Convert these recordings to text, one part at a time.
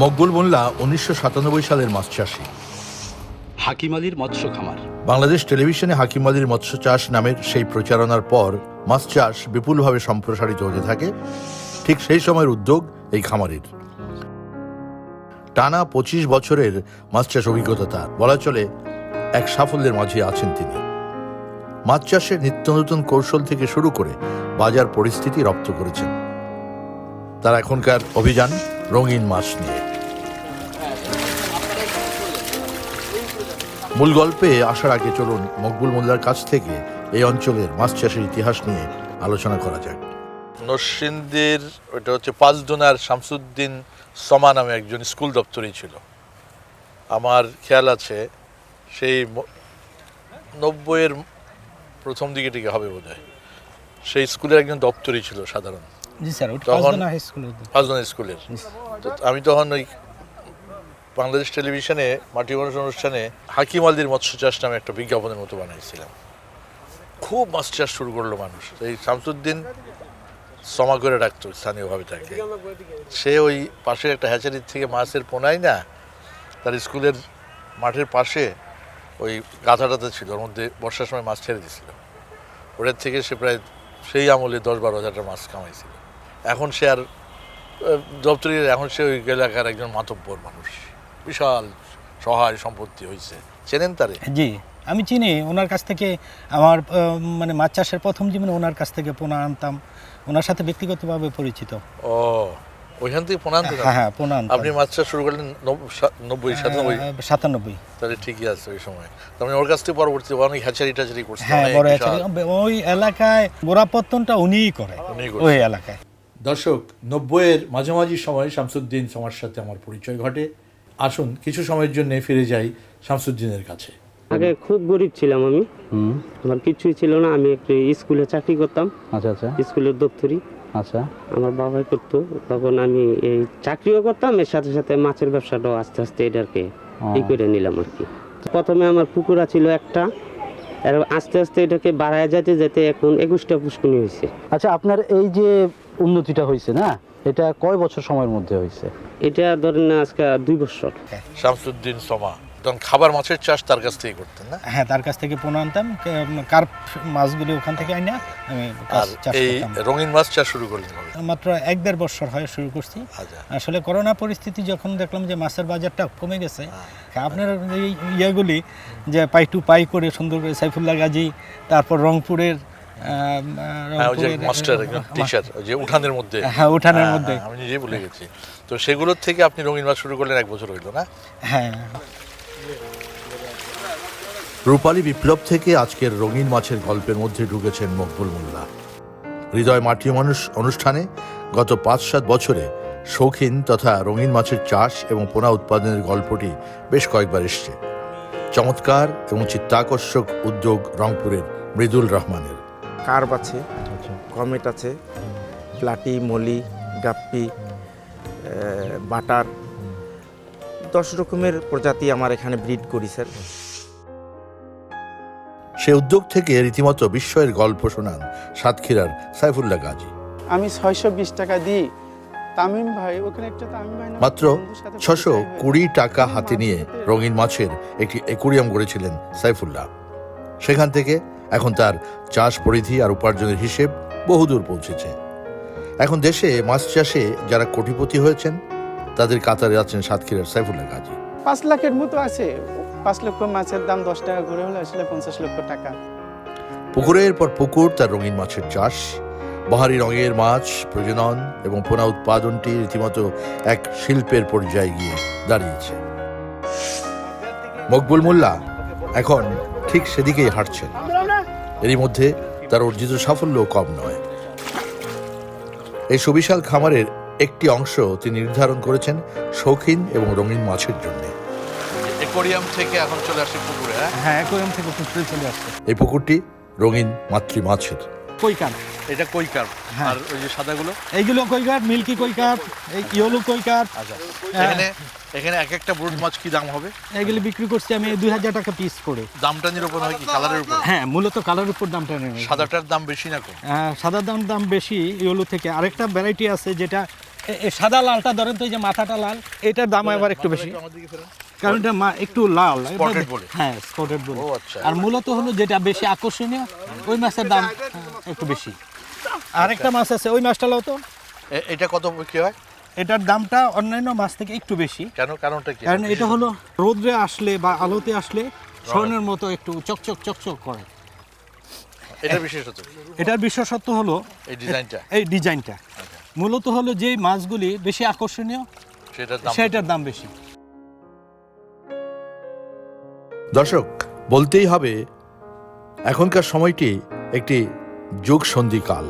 মকবুল মোল্লা উনিশশো সাতানব্বই সালের মাছ চাষি হাকিম আলীর মৎস্য খামার। বাংলাদেশ টেলিভিশনে হাকিম আলীর মৎস্য চাষ নামের সেই প্রচারণার পর মাছ চাষ বিপুলভাবে সম্প্রসারিত হতে থাকে। ঠিক সেই সময়ের উদ্যোগ এই খামারের। টানা পঁচিশ বছরের মাছ চাষ অভিজ্ঞতা তার। বলা চলে এক সাফল্যের মাঝে আছেন তিনি। মাছ চাষের নিত্য নতুন কৌশল থেকে শুরু করে বাজার পরিস্থিতি রপ্ত করেছেন। তার এখনকার অভিযান রঙিন মাছ নিয়ে। মূল গল্পে আসার আগে চলুন মকবুল মোল্লার কাছ থেকে এই অঞ্চলের মাছ চাষের ইতিহাস নিয়ে আলোচনা করা যাক। নরসিংদীর ওটা হচ্ছে পাঁচদোনার শামসুদ্দিন সমা নামে একজন স্কুল দপ্তরি ছিল। আমার খেয়াল আছে সেই নব্বইয়ের প্রথম দিকে টিকে হবে বোধ সেই স্কুলের একজন দপ্তরই ছিল সাধারণ। জি স্যার তখন- পাঁচদোনা স্কুলের স্কুলের। তো আমি তখন ওই বাংলাদেশ টেলিভিশনে মাটি মানুষ অনুষ্ঠানে হাকিম আলদির মৎস্য চাষ নামে একটা বিজ্ঞাপনের মতো বানিয়েছিলাম। খুব মাছ চাষ শুরু করল মানুষ। এই শামসুদ্দিন সমা করে রাখতো স্থানীয়ভাবে তাকে। সে ওই পাশে একটা হ্যাচারির থেকে মাছের পোনাই না, তার স্কুলের মাঠের পাশে ওই গাথাটাতে ছিল, ওর মধ্যে বর্ষার সময় মাছ ছেড়ে দিছিল ওটার থেকে সে প্রায় সেই আমলে দশ বারো হাজারটা মাছ কামাইছিল। এখন সে আর দপ্তরের, এখন সে ওই এলাকার একজন মাতব্বর মানুষ। বিশাল সহায় সম্পত্তি হয়েছে চেনেন তারে? জি আমি চিনি ওনার কাছ থেকে আমার মানে মাছ চাষের প্রথম জীবনে ওনার কাছ থেকে পোনা আনতাম। ওনার সাথে ব্যক্তিগতভাবে পরিচিত। ও ওইখান থেকে পোনান হ্যাঁ হ্যাঁ পোনা আনতাম। আপনি মাছ চাষ শুরু করলেন নব্বই সাতানব্বই? সাতানব্বই। তাহলে ঠিকই আছে ওই সময়। তার মানে ওর কাছ থেকে পরবর্তী অনেক হ্যাচারি টাচারি করছে হ্যাঁ বড়। ওই এলাকায় গোড়াপত্তনটা উনিই করে। ওই এলাকায়। দর্শক নব্বইয়ের মাঝামাঝি সময় শামসুদ্দিন সমার সাথে আমার পরিচয় ঘটে। আসুন কিছু সময়ের জন্য ফিরে যাই শামসুদ্দিনের কাছে। আগে খুব গরিব ছিলাম আমি। আমার কিছুই ছিল না আমি একটু স্কুলে চাকরি করতাম। আচ্ছা আচ্ছা। স্কুলের দপ্তরি। আচ্ছা। আমার বাবাই করতো তখন আমি এই চাকরিও করতাম এর সাথে সাথে মাছের ব্যবসাটাও আস্তে আস্তে এটাকে ই করে নিলাম আর কি। প্রথমে আমার পুকুরা ছিল একটা আর আস্তে আস্তে এটাকে বাড়ায় যেতে যেতে এখন একুশটা পুষ্কুনি হয়েছে। আচ্ছা আপনার এই যে উন্নতিটা হয়েছে না এটা কয় বছর সময়ের মধ্যে হয়েছে? এটা ধরেন না আজকে দুই বছর। শামসুদ্দিন সমা তখন খাবার মাছের চাষ তার কাছ থেকে করতেন না? হ্যাঁ তার কাছ থেকে পোনা আনতাম কার্প মাছগুলি ওখান থেকে আইনা আমি এই রঙিন মাছ চাষ শুরু করলেন মাত্র এক দেড় বছর হয় শুরু করছি। আচ্ছা। আসলে করোনা পরিস্থিতি যখন দেখলাম যে মাছের বাজারটা কমে গেছে আপনার এই ইয়েগুলি যে পাই টু পাই করে সুন্দর করে সাইফুল্লাহ গাজী তারপর রংপুরের হ্যাঁ যে রংপুরের, মাস্টার আহ, একজন টিচার ওই যে উঠানের মধ্যে। হ্যাঁ উঠানের হ্যাঁ, মধ্যে। হ্যাঁ, আমি নিজেই ভুলে গেছি। তো সেগুলোর থেকে আপনি রঙিন মাছ শুরু করলেন এক বছর হইল না? হ্যাঁ। রূপালী বিপ্লব থেকে আজকের রঙিন মাছের গল্পের মধ্যে ঢুকেছেন মকবুল মোল্লা। হৃদয় মাটি মানুষ অনুষ্ঠানে গত পাঁচ সাত বছরে শৌখিন তথা রঙিন মাছের চাষ এবং পোনা উৎপাদনের গল্পটি বেশ কয়েকবার এসছে। চমৎকার এবং চিত্তাকর্ষক উদ্যোগ রংপুরের মৃদুল রহমানের। কার্ভ আছে কমেট আছে প্লাটি মলি গাপ্পি বাটার। দশ রকমের প্রজাতি আমার এখানে ব্রিড করি স্যার। সে উদ্যোগ থেকে রীতিমতো বিস্ময়ের গল্প শোনান সাতক্ষীরার সাইফুল্লাহ গাজী। আমি ছয়শো বিশ টাকা দিই। তামিম ভাই ওখানে একটা তামিম ভাই মাত্র ছশো কুড়ি টাকা হাতে নিয়ে রঙিন মাছের একটি একুরিয়াম গড়েছিলেন সাইফুল্লাহ। সেখান থেকে এখন তার চাষ পরিধি আর উপার্জনের হিসেব বহুদূর পৌঁছেছে। এখন দেশে মাছ চাষে যারা কোটিপতি হয়েছেন তাদের কাতারে আছেন সাতক্ষীরার সাইফুল্লাহ গাজী। পাঁচ লাখের মতো আছে। পাঁচ লক্ষ মাছের দাম দশ টাকা করে হলে আসলে পঞ্চাশ লক্ষ টাকা। পুকুরের পর পুকুর তার রঙিন মাছের চাষ বাহারি রঙের মাছ প্রজনন এবং পোনা উৎপাদনটি রীতিমতো এক শিল্পের পর্যায়ে গিয়ে দাঁড়িয়েছে। মকবুল মোল্লা এখন ঠিক সেদিকেই হাঁটছেন। এরই মধ্যে তার অর্জিত সাফল্য কম নয়। এই সুবিশাল খামারের একটি অংশ তিনি নির্ধারণ করেছেন শৌখিন এবং রঙিন মাছের জন্য। অ্যাকোয়ারিয়াম থেকে এখন চলে আসে পুকুরে হ্যাঁ? অ্যাকোয়ারিয়াম থেকে পুকুরে চলে আসছে এই পুকুরটি রঙিন মাতৃ মাছের কৈকার এটা কই কার্প হ্যাঁ। আর ওই যে সাদাগুলো? এইগুলো কৈকার মিল্কি কৈকার এই ইয়েলো কৈকার আচ্ছা। হ্যাঁ। এখানে এখানে এক একটা ব্রুড মাছ কি দাম হবে? এগুলি বিক্রি করছি আমি দুই হাজার টাকা পিস করে। দামটা নিরূপণ হয় কি কালারের উপর? হ্যাঁ মূলত কালার উপর দামটা নেই সাদাটার দাম বেশি না কম? সাদা দাম দাম বেশি ইয়েলো থেকে। আরেকটা ভ্যারাইটি আছে যেটা সাদা লালটা ধরেন তো এই যে মাথাটা লাল এটার দাম আবার একটু বেশি। কারণ এটা মা- একটু লাল। হ্যাঁ স্পটেড বলে। আচ্ছা। আর মূলত হলো যেটা বেশি আকর্ষণীয় ওই মাছের দাম। একটু বেশি। আরেকটা মাছ আছে ওই মাছটা লাও তো। এটা কত বিক্রি হয়? এটার দামটা অন্যান্য মাছ থেকে একটু বেশি। কেন কারণটা কি? কারণ এটা হলো রোদ্রে আসলে বা আলোতে আসলে স্বর্ণের মতো একটু চকচক চকচক করে। এটা বিশেষত এটার বিশেষত্ব হলো এই ডিজাইনটা? এই ডিজাইনটা। মূলত হলো যে মাছগুলি বেশি আকর্ষণীয় সেটার দাম সেটার দাম বেশি। দর্শক বলতেই হবে এখনকার সময়টি একটি যুগ সন্ধিকাল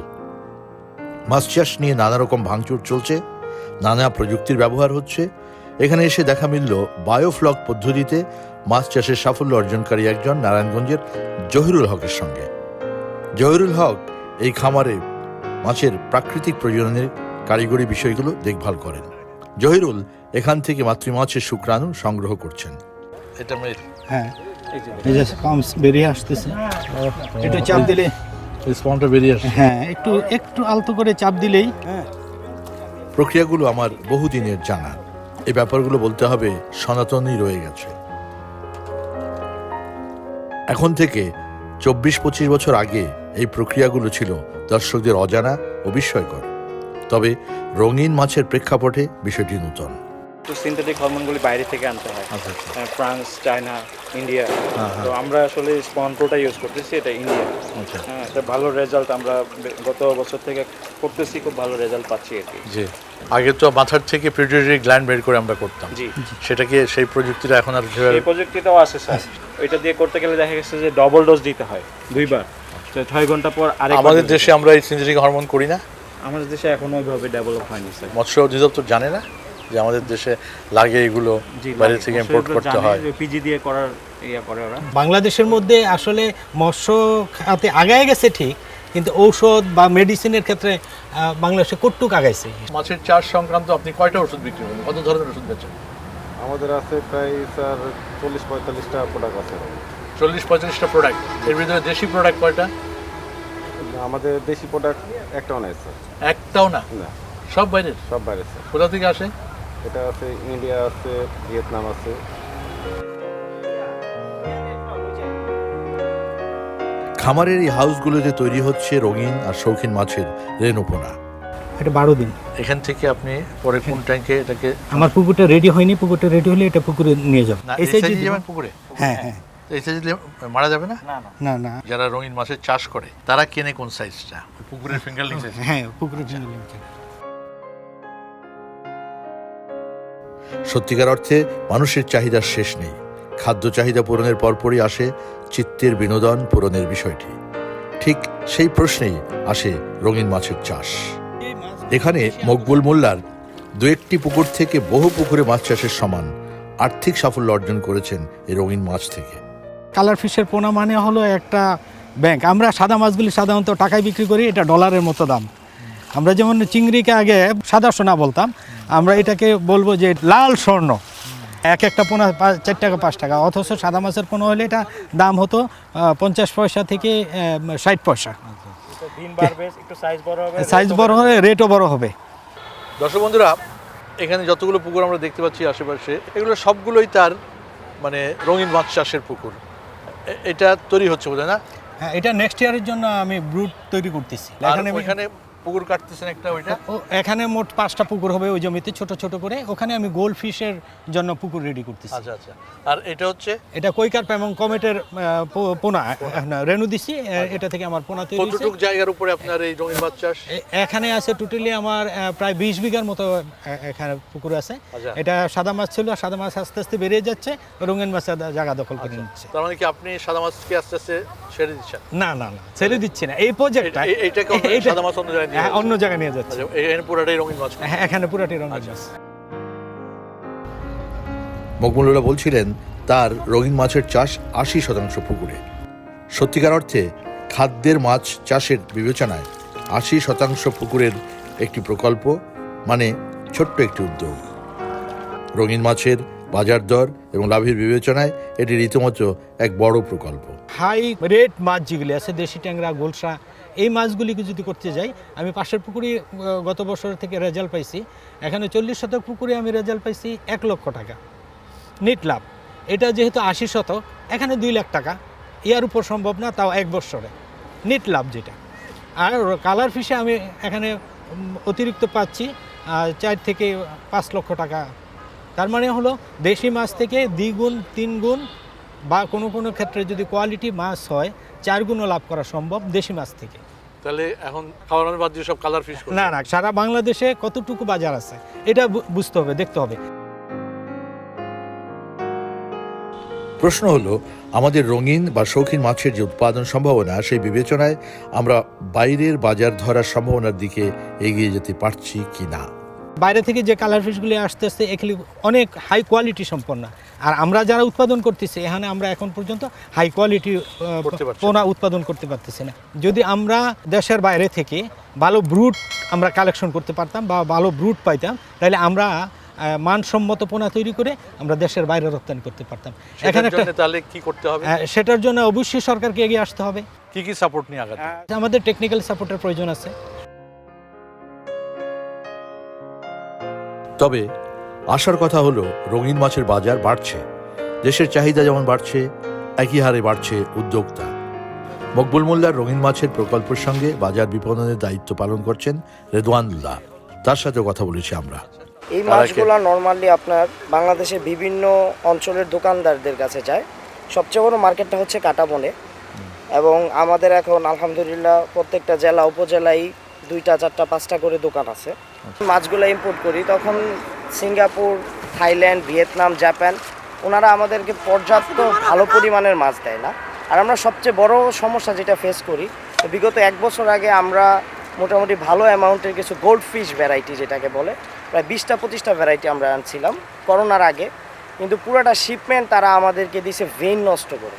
মাছ চাষ নিয়ে নানা রকম ভাঙচুর চলছে নানা প্রযুক্তির ব্যবহার হচ্ছে। এখানে এসে দেখা মিলল বায়োফ্লক পদ্ধতিতে মাছ চাষের সাফল্য অর্জনকারী একজন নারায়ণগঞ্জের জহিরুল হকের সঙ্গে। জহিরুল হক এই খামারে মাছের প্রাকৃতিক প্রজননের কারিগরি বিষয়গুলো দেখভাল করেন। জহিরুল এখান থেকে মাতৃমাছের শুক্রাণু সংগ্রহ করছেন। এটা হ্যাঁ। এই যে বেরিয়ে আসতেছে। একটু চাপ দিলে স্পনটা বেরিয়ে আসে। হ্যাঁ একটু একটু আলতো করে চাপ দিলেই। প্রক্রিয়াগুলো আমার বহুদিনের জানা। এই ব্যাপারগুলো বলতে হবে সনাতনই রয়ে গেছে। এখন থেকে চব্বিশ পঁচিশ বছর আগে এই প্রক্রিয়াগুলো ছিল দর্শকদের অজানা ও বিস্ময়কর। তবে রঙিন মাছের প্রেক্ষাপটে বিষয়টি নূতন। তো সিনথেটিক হরমোনগুলি বাইরে থেকে আনতে হয়। আচ্ছা আচ্ছা। France China India. তো আমরা আসলে স্পন প্রোটা ইউজ করতেছি এটা ইন্ডিয়া। আচ্ছা। হ্যাঁ এটা ভালো রেজাল্ট আমরা গত বছর থেকে করতেছি খুব ভালো রেজাল্ট পাচ্ছি আর কি। জি। আগে তো মাথার থেকে পিউটারি গ্ল্যান্ড বের করে আমরা করতাম। জি। সেটাকে সেই প্রযুক্তিটা এখন আর এই প্রযুক্তিটাও আছে স্যার। ওইটা দিয়ে করতে গেলে দেখা গেছে যে ডবল ডোজ দিতে হয় দুইবার। ছয় ঘণ্টা পর আরেক আমাদের দেশে আমরা এই সিনথেটিক হরমোন করি না। আমাদের দেশে এখনও ওইভাবে ডেভেলপ হয়নি স্যার। মৎস্য অধিদপ্তর জানে না? যে আমাদের দেশে লাগে এগুলো বাইরে থেকে ইম্পোর্ট করতে হয়। পিজি দিয়ে করার ইয়া করে ওরা। বাংলাদেশের মধ্যে আসলে মৎস্য খাতে আগায় গেছে ঠিক কিন্তু ঔষধ বা মেডিসিনের ক্ষেত্রে বাংলাদেশে কটুক আগাইছে। মাছের চাষ সংক্রান্ত আপনি কয়টা ওষুধ বিক্রি করেন? কত ধরনের ওষুধ বেচেন? আমাদের আছে প্রায় স্যার চল্লিশ পঁয়তাল্লিশটা প্রোডাক্ট আছে। চল্লিশ পঁয়তাল্লিশটা প্রোডাক্টের ভিতরে দেশি প্রোডাক্ট কয়টা? আমাদের দেশি প্রোডাক্ট একটাও নাই স্যার। একটাও না? না। সব বাইরের? সব বাইরে স্যার। কোথা থেকে আসে? এটা আছে ইন্ডিয়া আছে ভিয়েতনাম আছে। খামারের এই হাউসগুলোতে তৈরি হচ্ছে রঙিন আর শৌখিন মাছের রেণুপোনা এটা বারো দিন। এখান থেকে আপনি পরে কোন ট্যাঙ্কে এটাকে আমার পুকুরটা রেডি হয়নি পুকুরটা রেডি হলে এটা পুকুরে নিয়ে যাব। এই সাইজে যাবেন পুকুরে? হ্যাঁ হ্যাঁ। এই সাইজে মারা যাবে না? না না। যারা রঙিন মাছের চাষ করে তারা কেনে কোন সাইজটা পুকুরের ফিঙ্গারলিং সাইজ হ্যাঁ পুকুরে নিয়ে যাব। সত্যিকার অর্থে মানুষের চাহিদার শেষ নেই। খাদ্য চাহিদা পূরণের পরপরই আসে চিত্তের বিনোদন পূরণের বিষয়টি। ঠিক সেই প্রশ্নেই আসে রঙিন মাছের চাষ। এখানে মকবুল মোল্লার দু একটি পুকুর থেকে বহু পুকুরে মাছ চাষের সমান আর্থিক সাফল্য অর্জন করেছেন এই রঙিন মাছ থেকে। কালার ফিশের পোনা মানে হলো একটা ব্যাংক। আমরা সাদা মাছগুলি সাধারণত টাকায় বিক্রি করি, এটা ডলারের মতো দাম। আমরা যেমন চিংড়িকে আগে সাদা সোনা বলতাম আমরা এটাকে বলব যে লাল স্বর্ণ। এক একটা পোনা চার টাকা পাঁচ টাকা। অথচ সাদা মাছের পোনা হলে এটা দাম হতো পঞ্চাশ পয়সা থেকে ষাট পয়সা। সাইজ বড় হবে হলে রেটও বড় হবে। দর্শক বন্ধুরা এখানে যতগুলো পুকুর আমরা দেখতে পাচ্ছি আশেপাশে এগুলো সবগুলোই তার মানে রঙিন মাছ চাষের পুকুর। এটা তৈরি হচ্ছে বোধ না? হ্যাঁ এটা নেক্সট ইয়ারের জন্য আমি ব্রুট তৈরি করতেছি। এখানে পুকুর কাটতেছেন একটা ওইটা? ও এখানে মোট পাঁচটা পুকুর হবে ওই জমিতে ছোট ছোট করে। ওখানে আমি গোল্ড ফিশের জন্য পুকুর রেডি করতেছি। আচ্ছা আচ্ছা। আর এটা হচ্ছে? এটা কৈকার্প এবং কমেটের পোনা না, রেণু দিছি এটা থেকে আমার পোনা তৈরি কতটুক জায়গার উপরে আপনার এই রঙিন মাছ চাষ? এখানে আছে টোটালি আমার প্রায় বিশ বিঘার মতো এখানে পুকুর আছে। আচ্ছা। এটা সাদা মাছ ছিল আর সাদা মাছ আস্তে আস্তে বেরিয়ে যাচ্ছে রঙিন মাছ জায়গা দখল করে নিচ্ছে। তার মানে কি আপনি সাদা মাছকে আস্তে আস্তে ছেড়ে দিচ্ছেন? না না না ছেড়ে দিচ্ছি না। এই প্রজেক্টটা এইটাকে সাদা মাছ অন্য জায়গায় নিয়ে হ্যাঁ, অন্য জায়গায় নিয়ে যাচ্ছে। আচ্ছা এখানে পুরাটাই রঙিন মাছ। হ্যাঁ, এখানে পুরাটি রঙিন আচ্ছা। মাছ। মকবুল্লাহ বলছিলেন তার রঙিন মাছের চাষ আশি শতাংশ পুকুরে। সত্যিকার অর্থে খাদ্যের মাছ চাষের বিবেচনায় আশি শতাংশ পুকুরের একটি প্রকল্প মানে ছোট্ট একটি উদ্যোগ। রঙিন মাছের বাজার দর এবং লাভের বিবেচনায় এটি রীতিমতো এক বড় প্রকল্প। হাই রেট মাছ যেগুলি আছে দেশি ট্যাংরা গোলসা এই মাছগুলিকে যদি করতে যাই, আমি পাশের পুকুরি গত বছর থেকে রেজাল্ট পাইছি। এখানে চল্লিশ শতক পুকুরে আমি রেজাল্ট পাইছি এক লক্ষ টাকা। নিট লাভ। এটা যেহেতু আশি শতক, এখানে দুই লাখ টাকা। ইয়ার উপর সম্ভব না, তাও এক বছরে নিট লাভ যেটা। আর কালার ফিশে আমি এখানে অতিরিক্ত পাচ্ছি চার থেকে পাঁচ লক্ষ টাকা। তার মানে হলো, দেশি মাছ থেকে দ্বিগুণ তিন গুণ বা কোনো কোনো ক্ষেত্রে যদি কোয়ালিটি মাছ হয় চার গুণও লাভ করা সম্ভব দেশি মাছ থেকে। তাহলে এখন খাওয়ানোর বাদ দিয়ে সব কালার ফিশ না না সারা বাংলাদেশে কতটুকু বাজার আছে এটা বুঝতে হবে দেখতে হবে। প্রশ্ন হলো আমাদের রঙিন বা শৌখিন মাছের যে উৎপাদন সম্ভাবনা সেই বিবেচনায় আমরা বাইরের বাজার ধরার সম্ভাবনার দিকে এগিয়ে যেতে পারছি কি না বাইরে থেকে যে কালার ফিশগুলি আসতে আসতে এগুলি অনেক হাই কোয়ালিটি সম্পন্ন। আর আমরা যারা উৎপাদন করতেছি এখানে আমরা এখন পর্যন্ত হাই কোয়ালিটি পোনা উৎপাদন করতে পারতেছি না। যদি আমরা দেশের বাইরে থেকে ভালো ব্রুট আমরা কালেকশন করতে পারতাম বা ভালো ব্রুট পাইতাম তাহলে আমরা মানসম্মত পোনা তৈরি করে আমরা দেশের বাইরে রপ্তানি করতে পারতাম। এখানে একটা তাহলে কি করতে হবে? সেটার জন্য অবশ্যই সরকারকে এগিয়ে আসতে হবে। কি কি সাপোর্ট নিয়ে আগাতে আমাদের টেকনিক্যাল সাপোর্টের প্রয়োজন আছে। তবে আসার কথা হলো রঙিন মাছের বাজার বাড়ছে। দেশের চাহিদা যেমন বাড়ছে একই হারে বাড়ছে উদ্যোক্তা। মকবুল মোল্লার রঙিন মাছের প্রকল্পের সঙ্গে বাজার বিপণনের দায়িত্ব পালন করছেন রেদওয়ানুল্লাহ তার সাথে কথা বলেছি আমরা। এই মাছগুলো নর্মালি আপনার বাংলাদেশের বিভিন্ন অঞ্চলের দোকানদারদের কাছে যায়। সবচেয়ে বড় মার্কেটটা হচ্ছে কাটাবনে। এবং আমাদের এখন আলহামদুলিল্লাহ প্রত্যেকটা জেলা উপজেলায় দুইটা চারটা পাঁচটা করে দোকান আছে। মাছগুলো ইম্পোর্ট করি তখন সিঙ্গাপুর, থাইল্যান্ড, ভিয়েতনাম, জাপান, ওনারা আমাদেরকে পর্যাপ্ত ভালো পরিমাণের মাছ দেয় না। আর আমরা সবচেয়ে বড় সমস্যা যেটা ফেস করি বিগত এক বছর আগে আমরা মোটামুটি ভালো অ্যামাউন্টের কিছু গোল্ড ফিশ ভ্যারাইটি যেটাকে বলে, প্রায় বিশটা, পঁচিশটা ভ্যারাইটি আমরা আনছিলাম করোনার আগে। কিন্তু পুরোটা শিপমেন্ট তারা আমাদেরকে দিছে ভেন নষ্ট করে।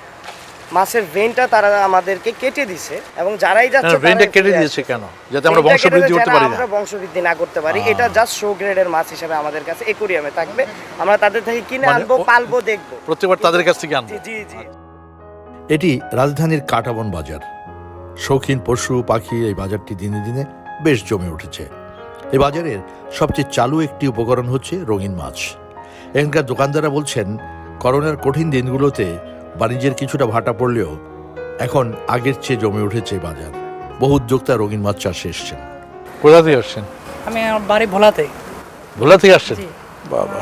মাছের ভেনটা তারা আমাদেরকে কেটে দিছে এবং যারাই যাচ্ছে ভেনটা কেটে দিয়েছে কেন? যাতে আমরা বংশবৃদ্ধি করতে পারি না। আমরা বংশবৃদ্ধি না করতে পারি। এটা জাস্ট শো গ্রেডের মাছ হিসেবে আমাদের কাছে একুরিয়ামে থাকবে। আমরা তাদের থেকে কিনে মানে আনব পালবো দেখব। প্রত্যেকবার তাদের কাছ থেকে আনব। জি জি জি। এটি রাজধানীর কাটাবন বাজার। শৌখিন পশু পাখি এই বাজারটি দিনে দিনে বেশ জমে উঠেছে। এই বাজারের সবচেয়ে চালু একটি উপকরণ হচ্ছে রঙিন মাছ। এখানকার দোকানদাররা বলছেন করোনার কঠিন দিনগুলোতে বাণিজ্যের কিছুটা ভাটা পড়লেও এখন আগের চেয়ে জমে উঠেছে বাজার। বহু উদ্যোক্তা রঙিন মাছ চাষে এসছেন। কোথা থেকে আসছেন? আমি আমার বাড়ি ভোলাতে। ভোলা থেকে আসছেন। বাবা।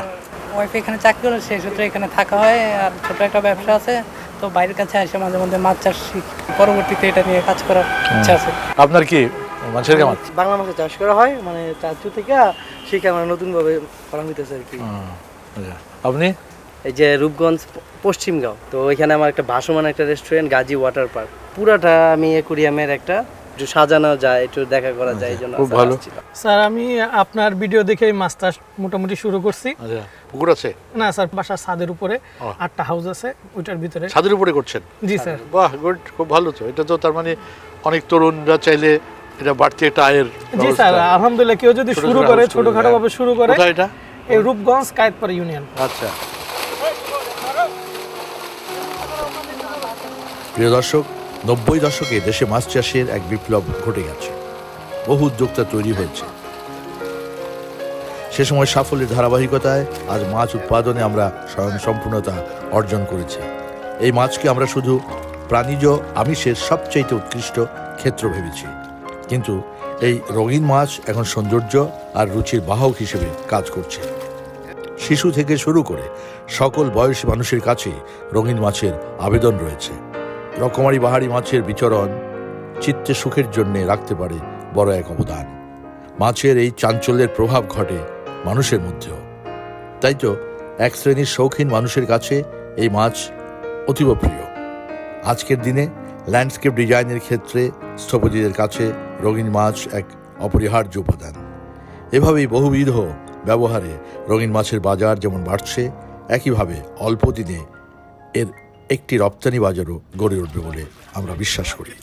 ওয়াইফ এখানে চাকরি করে সেই সূত্রে এখানে থাকা হয় আর ছোট একটা ব্যবসা আছে তো বাইরের কাছে আসে মাঝে মধ্যে মাছ চাষ শিখি। পরবর্তীতে এটা নিয়ে কাজ করার ইচ্ছা আছে। আপনার কি মাছের কামাত? বাংলা মাছে চাষ করা হয় মানে চাচু থেকে শিখে মানে নতুনভাবে করা হইতেছে আর কি। আচ্ছা। আপনি? এই যে রূপগঞ্জ পশ্চিমগাঁও তো ওইখানে আমার একটা ভাসমান একটা রেস্টুরেন্ট গাজী ওয়াটার পার্ক পুরাটা আমি একুরিয়ামের একটা একটু সাজানো যায় একটু দেখা করা যায় এই জন্য খুব ভালো। স্যার আমি আপনার ভিডিও দেখে মাছ চাষ মোটামুটি শুরু করছি। আচ্ছা পুকুর আছে? না স্যার বাসার ছাদের উপরে আটটা হাউস আছে ওইটার ভিতরে। ছাদের উপরে করছেন? জি স্যার। বাহ গুড খুব ভালো তো। এটা তো তার মানে অনেক তরুণরা চাইলে এটা বাড়তি একটা আয়ের জি স্যার আলহামদুলিল্লাহ কেউ যদি শুরু করে, ছোটখাটো ভাবে শুরু করে এটা? এই রূপগঞ্জ কায়েতপাড়া ইউনিয়ন আচ্ছা। প্রিয় দর্শক, নব্বই দশকে দেশে মাছ চাষের এক বিপ্লব ঘটে গেছে। বহু উদ্যোক্তা তৈরি হয়েছে। সে সময় সাফল্যের ধারাবাহিকতায় আজ মাছ উৎপাদনে আমরা স্বয়ং সম্পূর্ণতা অর্জন করেছি। এই মাছকে আমরা শুধু প্রাণীজ আমিষের সবচাইতে উৎকৃষ্ট ক্ষেত্র ভেবেছি। কিন্তু এই রঙিন মাছ এখন সৌন্দর্য আর রুচির বাহক হিসেবে কাজ করছে। শিশু থেকে শুরু করে সকল বয়সী মানুষের কাছে রঙিন মাছের আবেদন রয়েছে। রকমারি বাহারি মাছের বিচরণ চিত্তে সুখের জন্য রাখতে পারে বড় এক অবদান। মাছের এই চাঞ্চল্যের প্রভাব ঘটে মানুষের মধ্যেও। তাই তো এক শ্রেণির শৌখিন মানুষের কাছে এই মাছ অতীব প্রিয়। আজকের দিনে ল্যান্ডস্কেপ ডিজাইনের ক্ষেত্রে স্থপতিদের কাছে রঙিন মাছ এক অপরিহার্য উপাদান। এভাবেই বহুবিধ ব্যবহারে রঙিন মাছের বাজার যেমন বাড়ছে, একইভাবে অল্প দিনে এর একটি রপ্তানি বাজারও গড়ে উঠবে বলে আমরা বিশ্বাস করি।